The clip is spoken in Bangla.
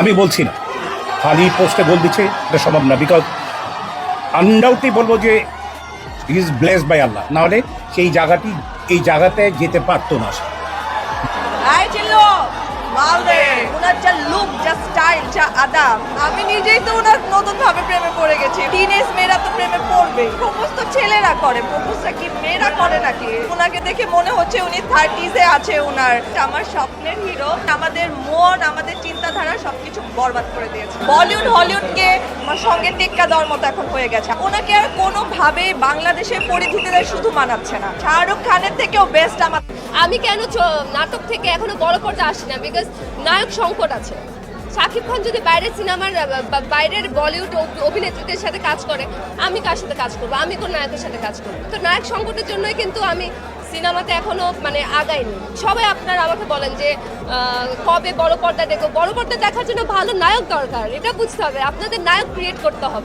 আমি বলছি না। খালি পোস্টে বল দিচ্ছে, এটা সম্ভব না বিকজ আনডাউটলি বলব যে ইজ ব্লেসড বাই আল্লাহ নাহলে সেই জায়গাটি, এই জায়গাতে যেতে পারতো না সে। যা আমি নিজেই তো ওনার প্রেমে পড়ে গেছি। মেয়েরা তো প্রেমে পড়বে ছেলেরা করে কি মেয়েরা করে নাকি? ওনাকে দেখে মনে হচ্ছে উনি আছে ওনার আমার স্বপ্নের হিরো আমাদের মন, আমাদের চিন্তাধারা বরবাদ করে দিয়েছে। বলিউড হলিউডকে সঙ্গে টেক্কা দেওয়ার মতো এখন হয়ে গেছে। ওনাকে আর কোনোভাবে বাংলাদেশের পরিধিতে শুধু মানাচ্ছে না। শাহরুখ খানের থেকেও বেস্ট আমার। আমি কেন নাটক থেকে এখনও বড় পর্দা আসি না? বিকজ নায়ক সংকট আছে। শাকিব খান যদি বাইরের সিনেমার বাইরের বলিউড অভিনেত্রীদের সাথে কাজ করে, আমি কার সাথে কাজ করব? আমি কোন নায়কের সাথে কাজ করব। তো নায়ক সংকটের জন্যই কিন্তু আমি সিনেমাতে এখনও মানে আগাইনি সবাই আপনারা আমাকে বলেন যে কবে বড় পর্দা দেখো বড় পর্দা দেখার জন্য ভালো নায়ক দরকার, এটা বুঝতে হবে। আপনাদের নায়ক ক্রিয়েট করতে হবে।